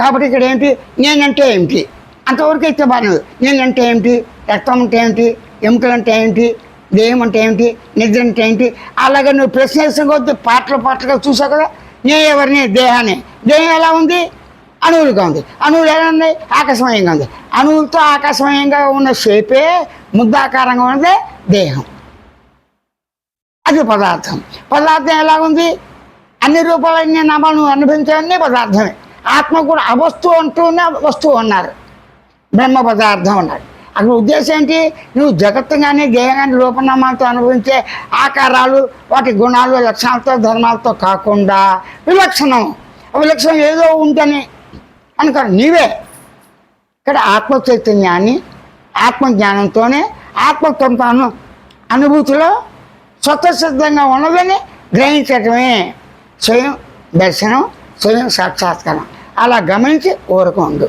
కాబట్టి ఇక్కడ ఏంటి నేనంటే ఏమిటి? అంతవరకు అయితే బాగా నేనంటే ఏమిటి? రక్తం అంటే ఏమిటి? ఎముకలు అంటే ఏమిటి? దేహం అంటే ఏమిటి? నిద్ర అంటే ఏంటి అలాగే నువ్వు ప్రశ్న వేసిన పాటలు పాటలుగా చూసావు కదా? నేను ఎవరిని? దేహాన్ని. దేహం ఎలా ఉంది? అణువులుగా ఉంది. అణువులు ఎలా ఉన్నాయి? ఆకాశమయంగా ఉంది. అణువులతో ఆకాశమయంగా ఉన్న షేపే ముద్దాకారంగా ఉన్నదే దేహం. అది పదార్థం. పదార్థం ఎలా ఉంది? అన్ని రూపాలన్నీ నామాలు నువ్వు పదార్థమే. ఆత్మ కూడా అవస్తువు అంటూనే వస్తువు అన్నారు. బ్రహ్మ పదార్థం అన్నారు అక్కడ ఉద్దేశం ఏంటి? నువ్వు జగత్తు కానీ దేహం కానీ రూపనామాలతో అనుభవించే ఆకారాలు వాటి గుణాలు లక్షణాలతో ధర్మాలతో కాకుండా విలక్షణం. విలక్షణం ఏదో ఉందని అనుకో నీవే. ఇక్కడ ఆత్మ చైతన్యాన్ని ఆత్మ జ్ఞానంతోనే అను అనుభూతిలో స్వతసిద్ధంగా ఉన్నదని గ్రహించటమే స్వయం దర్శనం. స్వయం సాక్షాత్కారం. అలా గమనించి ఊరకుండు